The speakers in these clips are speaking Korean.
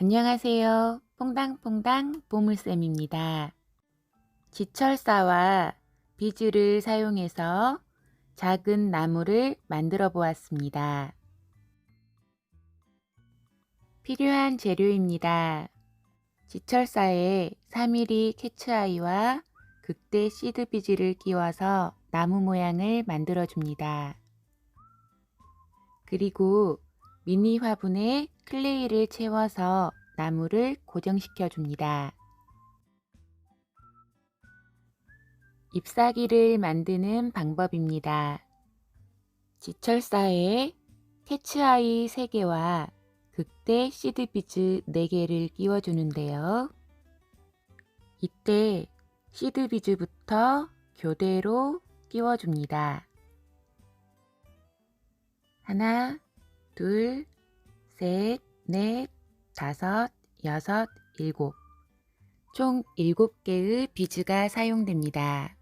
안녕하세요. 퐁당퐁당 보물쌤입니다. 지철사와 비즈를 사용해서 작은 나무를 만들어 보았습니다. 필요한 재료입니다. 지철사에 3mm 캐츠아이와 극대 시드 비즈를 끼워서 나무 모양을 만들어 줍니다. 그리고 미니 화분에 클레이를 채워서 나무를 고정시켜 줍니다. 잎사귀를 만드는 방법입니다. 지철사에 캐츠아이 3개와 극대 시드비즈 4개를 끼워주는데요. 이때 시드비즈부터 교대로 끼워줍니다. 하나, 둘, 셋, 넷, 다섯, 여섯, 일곱. 총 일곱 개의 비즈가 사용됩니다.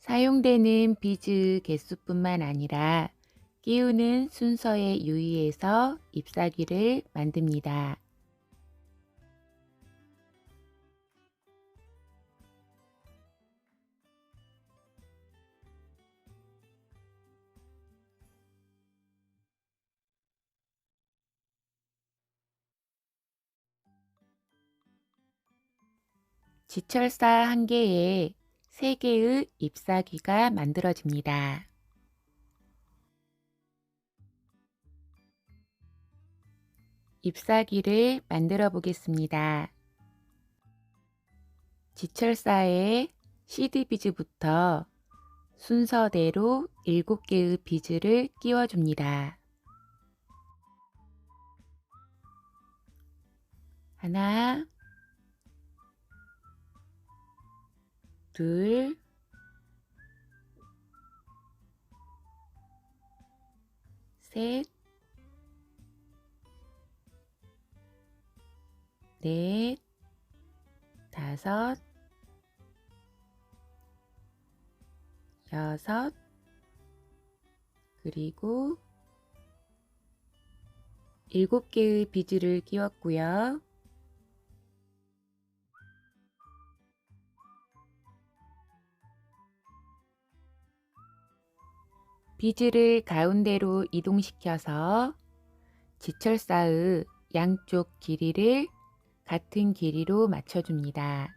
사용되는 비즈 개수뿐만 아니라 끼우는 순서에 유의해서 잎사귀를 만듭니다. 지철사 한 개에 세 개의 잎사귀가 만들어집니다. 잎사귀를 만들어 보겠습니다. 지철사에 시드 비즈부터 순서대로 7개의 비즈를 끼워줍니다. 하나, 둘, 셋, 넷, 다섯, 여섯, 그리고 일곱 개의 비즈를 끼웠고요. 비즈를 가운데로 이동시켜서 지철사의 양쪽 길이를 같은 길이로 맞춰줍니다.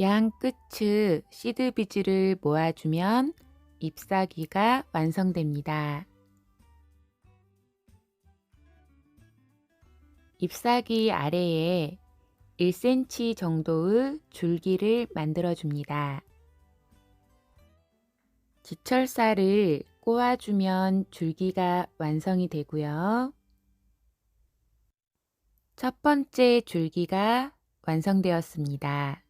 양 끝의 시드 비즈를 모아주면 잎사귀가 완성됩니다. 잎사귀 아래에 1cm 정도의 줄기를 만들어줍니다. 지철사를 꼬아주면 줄기가 완성이 되고요. 첫 번째 줄기가 완성되었습니다.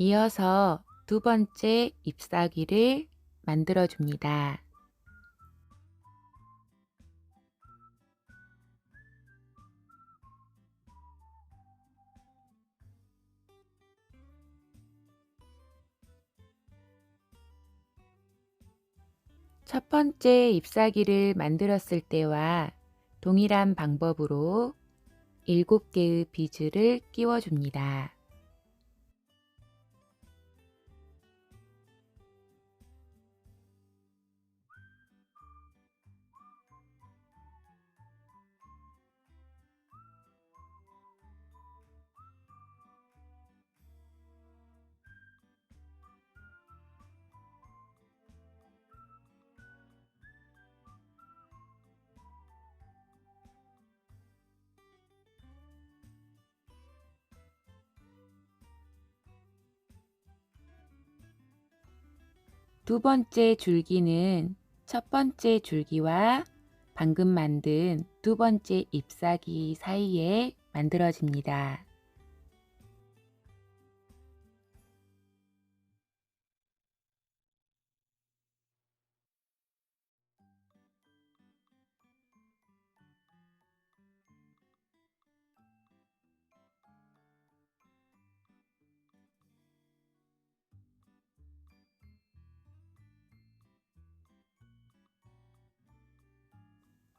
이어서 두 번째 잎사귀를 만들어 줍니다. 첫 번째 잎사귀를 만들었을 때와 동일한 방법으로 7개의 비즈를 끼워줍니다. 두 번째 줄기는 첫 번째 줄기와 방금 만든 두 번째 잎사귀 사이에 만들어집니다.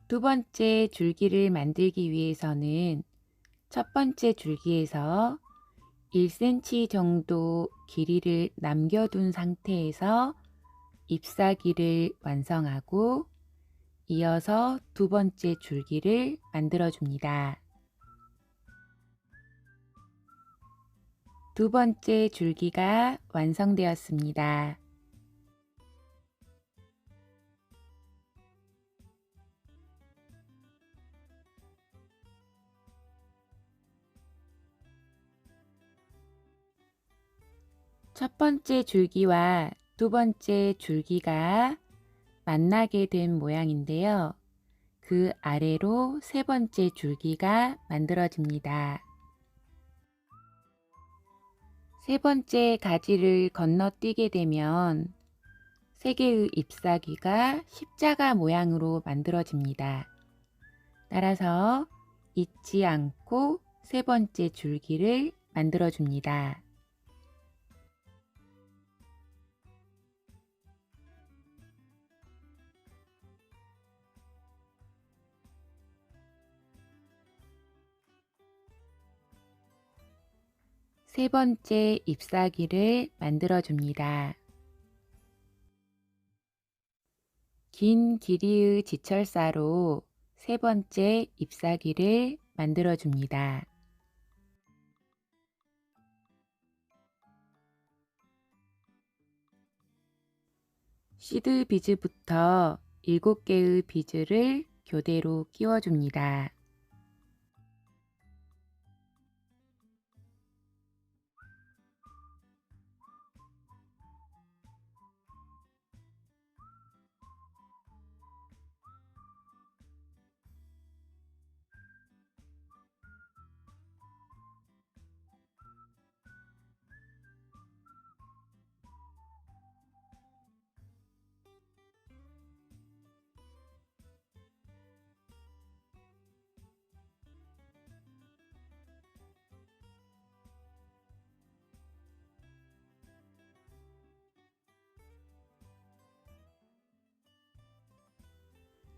두 번째 줄기를 만들기 위해서는 첫 번째 줄기에서 1cm 정도 길이를 남겨둔 상태에서 잎사귀를 완성하고 이어서 두 번째 줄기를 만들어 줍니다. 두 번째 줄기가 완성되었습니다. 첫 번째 줄기와 두 번째 줄기가 만나게 된 모양인데요. 그 아래로 세 번째 줄기가 만들어집니다. 세 번째 가지를 건너뛰게 되면 세 개의 잎사귀가 십자가 모양으로 만들어집니다. 따라서 잊지 않고 세 번째 줄기를 만들어줍니다. 세 번째 잎사귀를 만들어 줍니다. 긴 길이의 지철사로 세 번째 잎사귀를 만들어 줍니다. 시드 비즈부터 7개의 비즈를 교대로 끼워줍니다.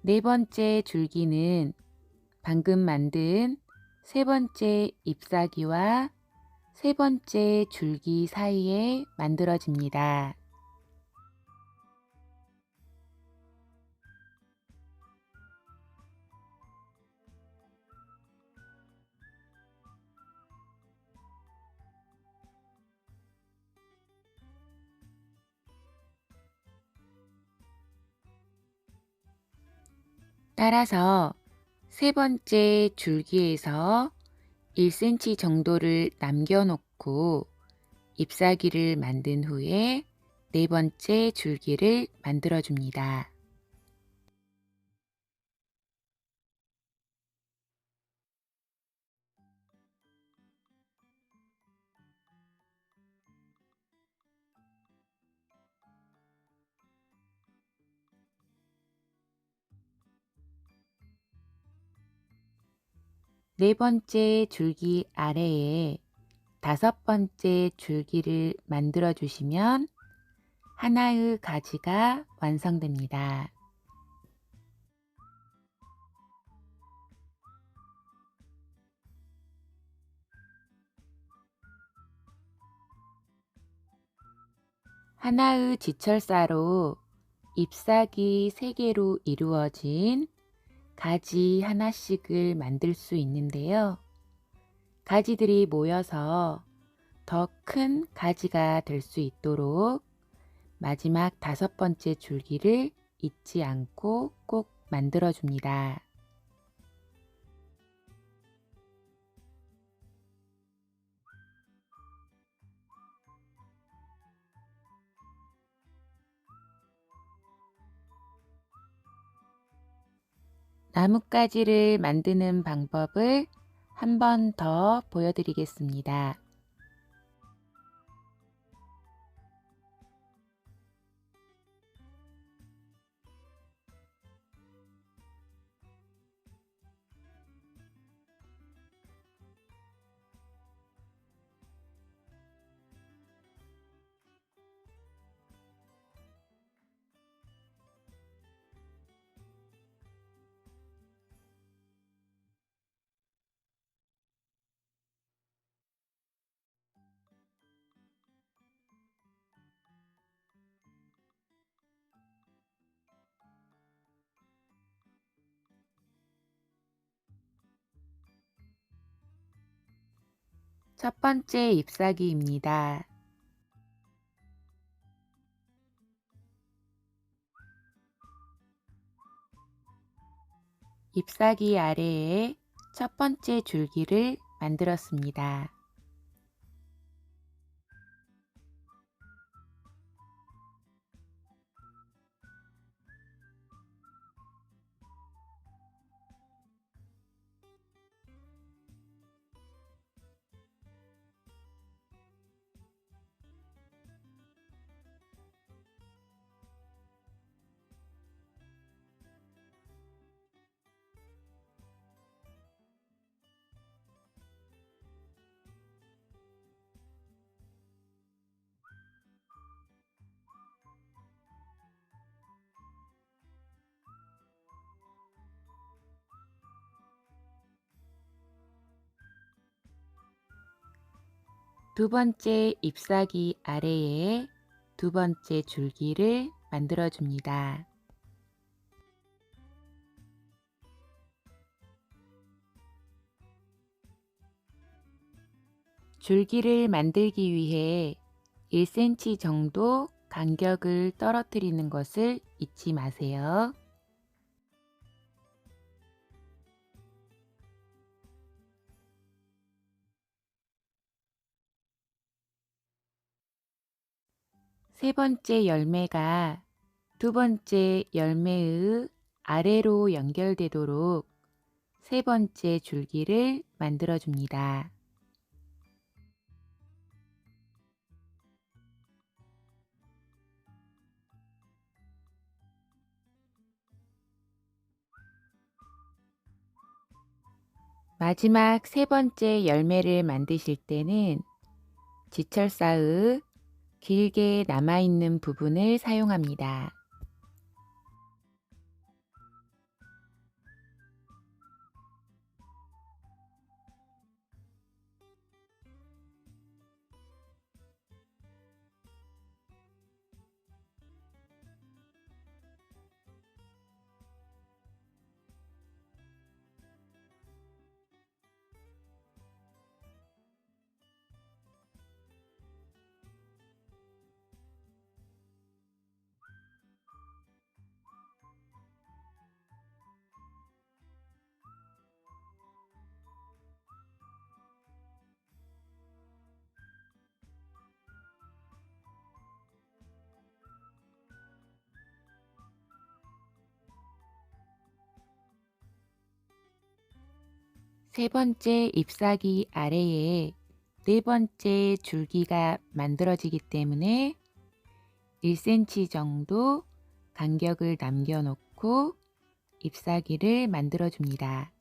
네 번째 줄기는 방금 만든 세 번째 잎사귀와 세 번째 줄기 사이에 만들어집니다. 따라서 세 번째 줄기에서 1cm 정도를 남겨놓고 잎사귀를 만든 후에 네 번째 줄기를 만들어 줍니다. 네 번째 줄기 아래에 다섯 번째 줄기를 만들어 주시면 하나의 가지가 완성됩니다. 하나의 지철사로 잎사귀 3개로 이루어진 가지 하나씩을 만들 수 있는데요. 가지들이 모여서 더 큰 가지가 될 수 있도록 마지막 다섯 번째 줄기를 잊지 않고 꼭 만들어 줍니다. 나뭇가지를 만드는 방법을 한 번 더 보여드리겠습니다. 첫 번째 잎사귀입니다. 잎사귀 아래에 첫 번째 줄기를 만들었습니다. 두 번째 잎사귀 아래에 두 번째 줄기를 만들어 줍니다. 줄기를 만들기 위해 1cm 정도 간격을 떨어뜨리는 것을 잊지 마세요. 세 번째 열매가 두 번째 열매의 아래로 연결되도록 세 번째 줄기를 만들어 줍니다. 마지막 세 번째 열매를 만드실 때는 지철사의 길게 남아있는 부분을 사용합니다. 세 번째 잎사귀 아래에 네 번째 줄기가 만들어지기 때문에 1cm 정도 간격을 남겨놓고 잎사귀를 만들어 줍니다.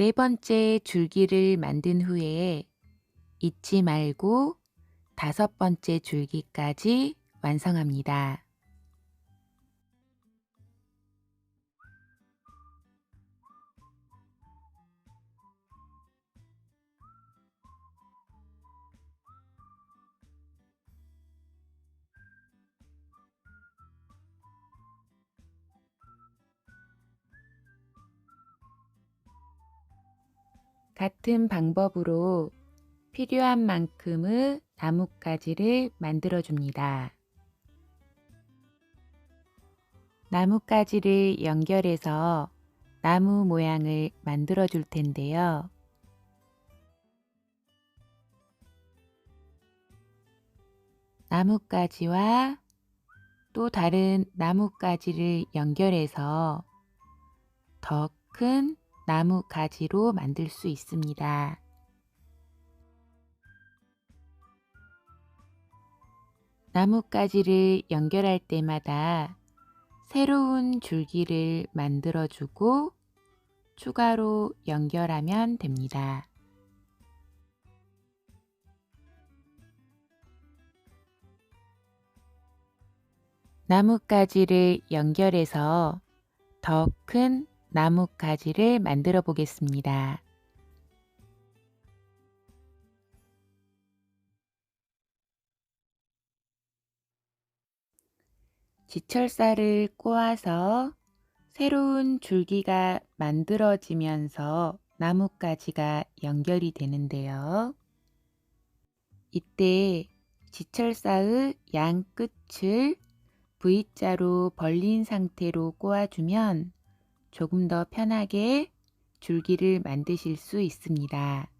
네 번째 줄기를 만든 후에 잊지 말고 다섯 번째 줄기까지 완성합니다. 같은 방법으로 필요한 만큼의 나뭇가지를 만들어 줍니다. 나뭇가지를 연결해서 나무 모양을 만들어 줄 텐데요. 나뭇가지와 또 다른 나뭇가지를 연결해서 더 큰 나뭇가지로 만들 수 있습니다. 나뭇가지를 연결할 때마다 새로운 줄기를 만들어주고 추가로 연결하면 됩니다. 나뭇가지를 연결해서 더 큰 나뭇가지를 만들어 보겠습니다. 지철사를 꼬아서 새로운 줄기가 만들어지면서 나뭇가지가 연결이 되는데요. 이때 지철사의 양 끝을 V자로 벌린 상태로 꼬아주면 조금 더 편하게 줄기를 만드실 수 있습니다.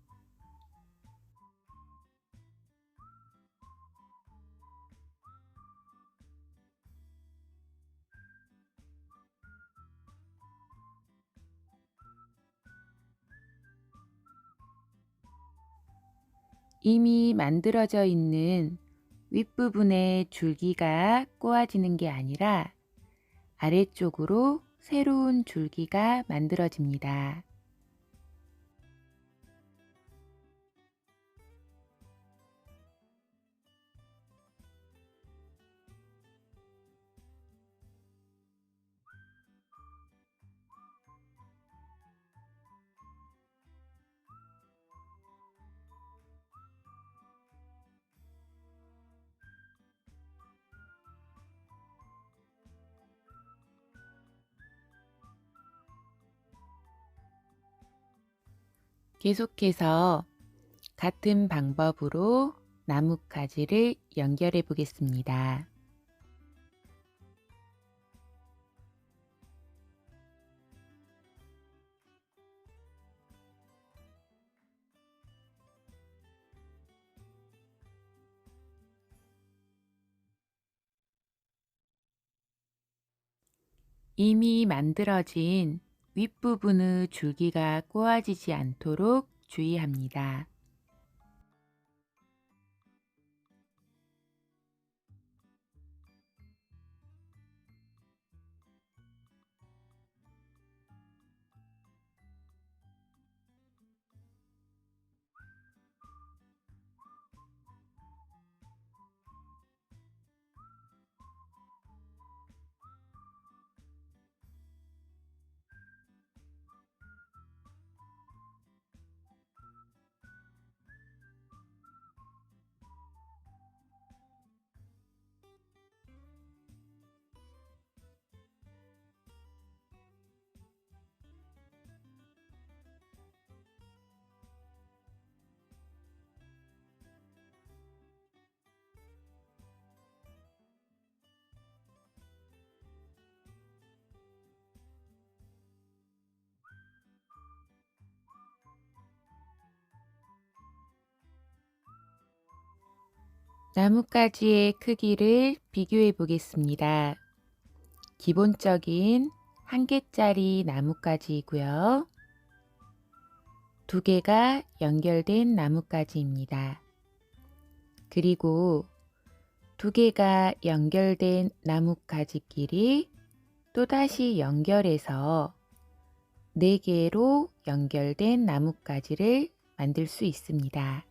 이미 만들어져 있는 윗부분에 줄기가 꼬아지는 게 아니라 아래쪽으로 새로운 줄기가 만들어집니다. 계속해서 같은 방법으로 나뭇가지를 연결해 보겠습니다. 이미 만들어진 윗부분의 줄기가 꼬아지지 않도록 주의합니다. 나뭇가지의 크기를 비교해 보겠습니다. 기본적인 한 개짜리 나뭇가지이고요. 두 개가 연결된 나뭇가지입니다. 그리고 두 개가 연결된 나뭇가지끼리 또다시 연결해서 네 개로 연결된 나뭇가지를 만들 수 있습니다.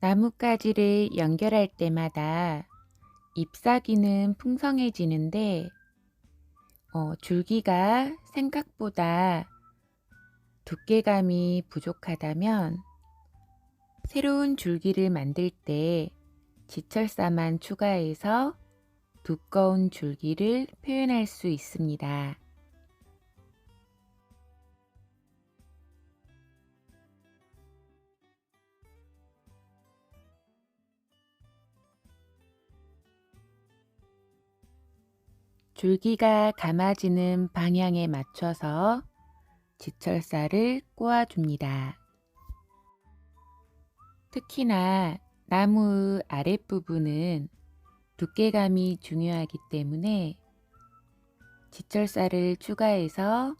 나뭇가지를 연결할 때마다 잎사귀는 풍성해지는데 어, 줄기가 생각보다 두께감이 부족하다면 새로운 줄기를 만들 때 지철사만 추가해서 두꺼운 줄기를 표현할 수 있습니다. 줄기가 감아지는 방향에 맞춰서 지철사를 꼬아줍니다. 특히나 나무 아랫부분은 두께감이 중요하기 때문에 지철사를 추가해서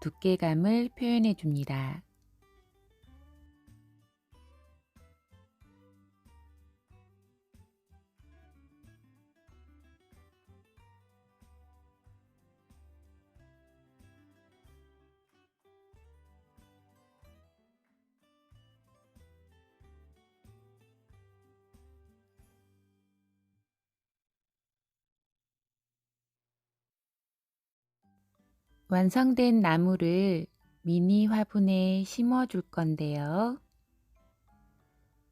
두께감을 표현해 줍니다. 완성된 나무를 미니 화분에 심어 줄 건데요.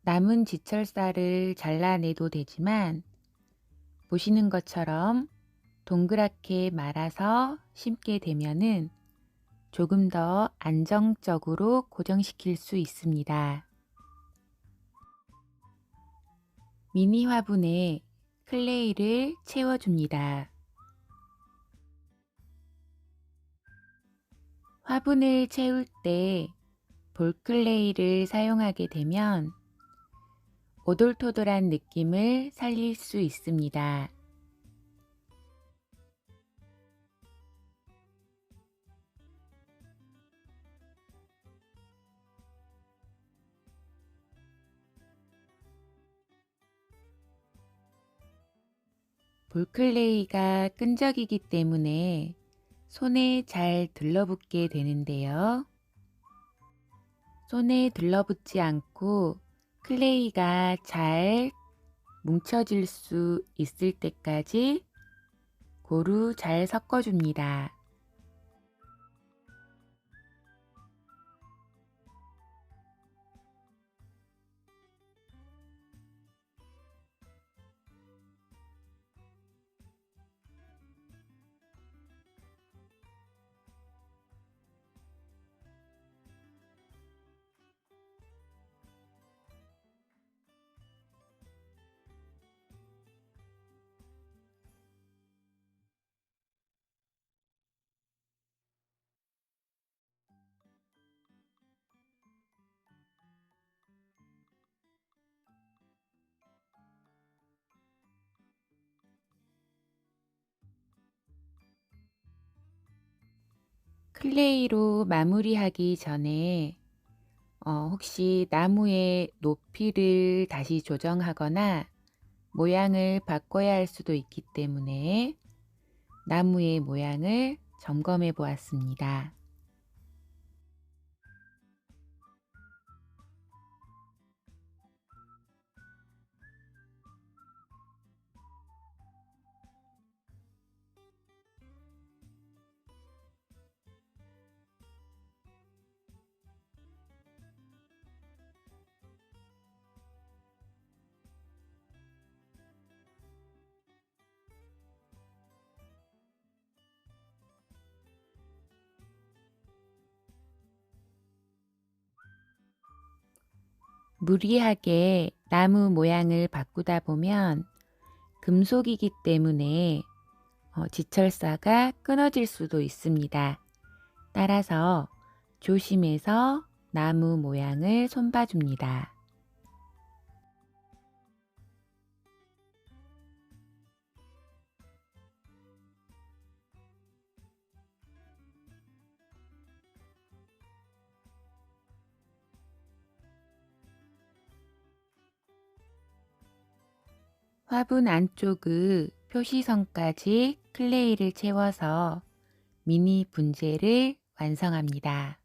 남은 지철사를 잘라내도 되지만 보시는 것처럼 동그랗게 말아서 심게 되면은 조금 더 안정적으로 고정시킬 수 있습니다. 미니 화분에 클레이를 채워줍니다. 화분을 채울 때 볼클레이를 사용하게 되면 오돌토돌한 느낌을 살릴 수 있습니다. 볼클레이가 끈적이기 때문에 손에 잘 들러붙게 되는데요. 손에 들러붙지 않고 클레이가 잘 뭉쳐질 수 있을 때까지 고루 잘 섞어줍니다. 클레이로 마무리하기 전에 어, 혹시 나무의 높이를 다시 조정하거나 모양을 바꿔야 할 수도 있기 때문에 나무의 모양을 점검해 보았습니다. 무리하게 나무 모양을 바꾸다 보면 금속이기 때문에 어, 지철사가 끊어질 수도 있습니다. 따라서 조심해서 나무 모양을 손봐줍니다. 화분 안쪽의 표시선까지 클레이를 채워서 미니 분재를 완성합니다.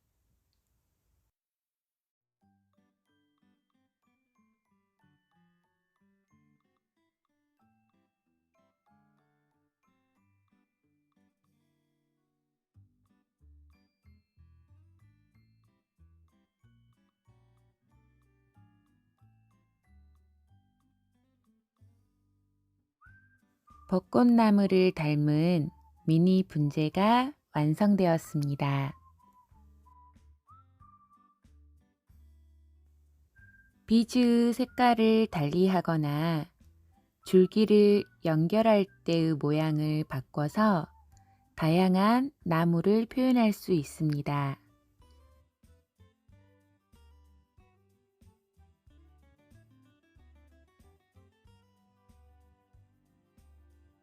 벚꽃나무를 닮은 미니 분재가 완성되었습니다. 비즈 색깔을 달리하거나 줄기를 연결할 때의 모양을 바꿔서 다양한 나무를 표현할 수 있습니다.